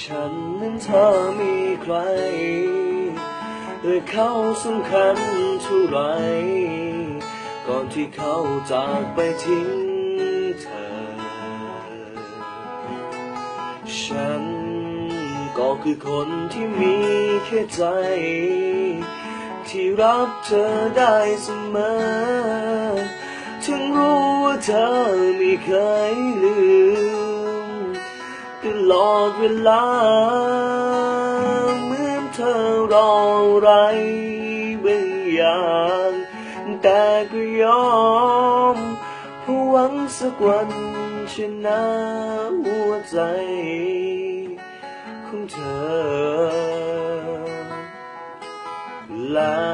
ฉันนั้นเธอมีใครและเขาสำคัญเท่าไร ก่อนที่เขาจากไปทิ้งเธอ ฉันก็คือคนที่มีแค่ใจ ที่รับเธอได้เสมอ ถึงรู้ว่าเธอไม่เคยลืม ตลอดเวลา เหมือนเธอรออะไรบางอย่างแต่ก็ยอมเพราะหวังสักวันชนะหัวใจของเธอ แล้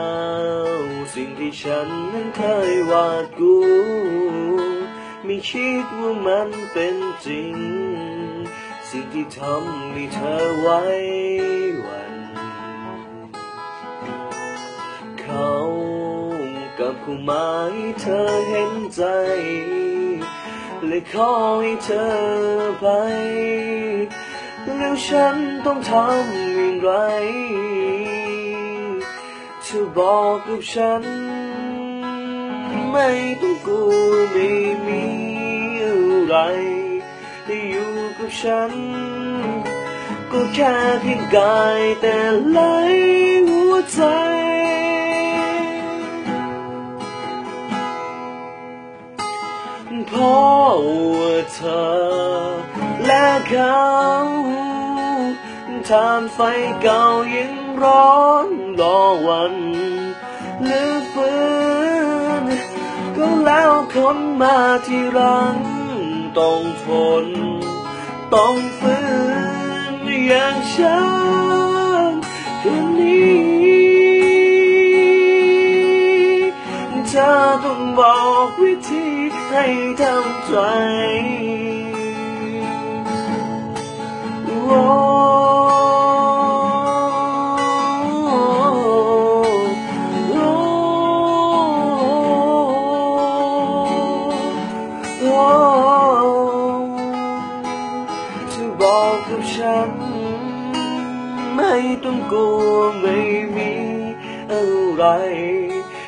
วสิ่งที่ฉันนั้นเคยวาดกู ไม่คิดว่ามันเป็นจริง สิ่งที่ทำให้เธอไว้วัน เขากับผู้หมายเธอเห็นใจเลยขอให้เธอไป แล้วฉันต้องทำอย่างไรเธอบอกกับฉัน ไม่ต้องกลัวไม่มีอะไร ที่อยู่กับฉัน ก็แค่เพียงกายแต่ไหลหัวใจ เพราะว่าเธอและเขาทานไฟเก่ายังร้อนรอวันหรือฝืนก็แล้วคนมาที่รัง ต้องทน ต้องฝืนอย่างฉันคนนี้เธอต้องบอกวิธีให้ทำใจ ไม่ต้องกลัวไม่มีอะไร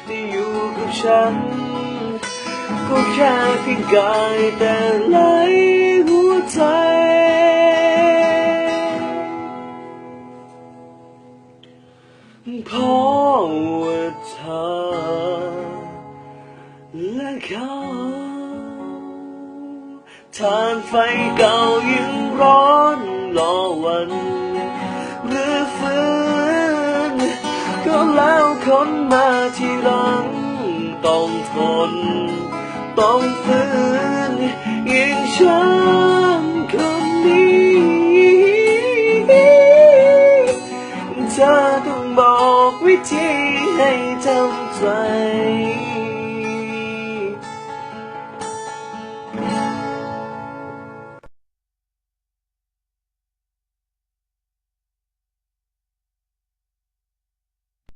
ที่อยู่กับฉัน ก็แค่เพียงกายแต่ไหลหัวใจ เพราะว่าเธอและเขาทานไฟเก่ายังร้อน ค้นมาที่ลังต้องทน ต้องฝืนยิ่งช้ำคนนี้จะต้องบอกวิธีให้ทำใจ